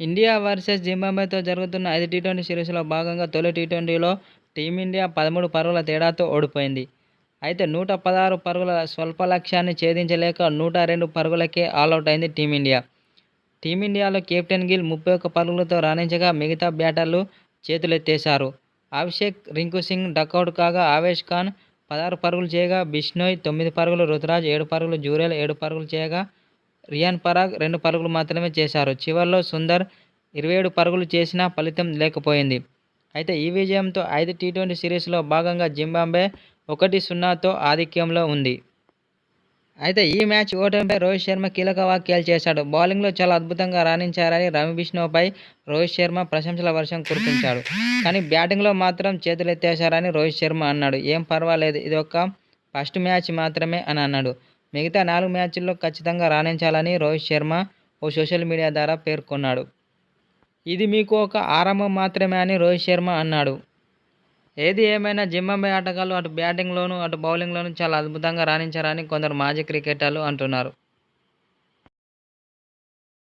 India versus జింబాబ్వేతో జరుగుతున్న ఐదు T twenty సిరీస్లో భాగంగా తొలి టీ ట్వంటీలో టీమిండియా పదమూడు పరుగుల తేడాతో ఓడిపోయింది. అయితే నూట పదహారు పరుగుల స్వల్ప లక్ష్యాన్ని ఛేదించలేక నూట రెండు పరుగులకే ఆల్అవుట్ అయింది టీమిండియా. టీమిండియాలో కెప్టెన్ గిల్ ముప్పై ఒక్క పరుగులతో రాణించగా మిగతా బ్యాటర్లు చేతులెత్తేశారు. అభిషేక్ రింకు సింగ్ డకౌట్ కాగా ఆవేష్ ఖాన్ పదహారు పరుగులు చేయగా బిష్నోయ్ తొమ్మిది పరుగులు రుతురాజ్ ఏడు పరుగులు జూరేల్ ఏడు పరుగులు చేయగా రియాన్ పరాగ్ రెండు పరుగులు మాత్రమే చేశారు. చివర్లో సుందర్ ఇరవై ఏడు పరుగులు చేసినా ఫలితం లేకపోయింది. అయితే ఈ విజయంతో ఐదు టీ ట్వంటీ సిరీస్లో భాగంగా జింబాబ్వే ఒకటి సున్నాతో ఆధిక్యంలో ఉంది. అయితే ఈ మ్యాచ్ ఓటమిపై రోహిత్ శర్మ కీలక వ్యాఖ్యలు చేశాడు. బౌలింగ్లో చాలా అద్భుతంగా రాణించారని రవి విష్ణుపై రోహిత్ శర్మ ప్రశంసల వర్షం కురిపించాడు. కానీ బ్యాటింగ్లో మాత్రం చేతులెత్తేశారని రోహిత్ శర్మ అన్నాడు. ఏం పర్వాలేదు ఇది ఒక ఫస్ట్ మ్యాచ్ మాత్రమే అని అన్నాడు. మిగతా నాలుగు మ్యాచ్ల్లో ఖచ్చితంగా రాణించాలని రోహిత్ శర్మ ఓ సోషల్ మీడియా ద్వారా పేర్కొన్నాడు. ఇది మీకు ఒక ఆరంభం మాత్రమే అని రోహిత్ శర్మ అన్నాడు. ఏది ఏమైనా జింబాబ్వే ఆటగాళ్ళు అటు బ్యాటింగ్లోనూ అటు బౌలింగ్లోనూ చాలా అద్భుతంగా రాణించారని కొందరు మాజీ క్రికెటర్లు అంటున్నారు.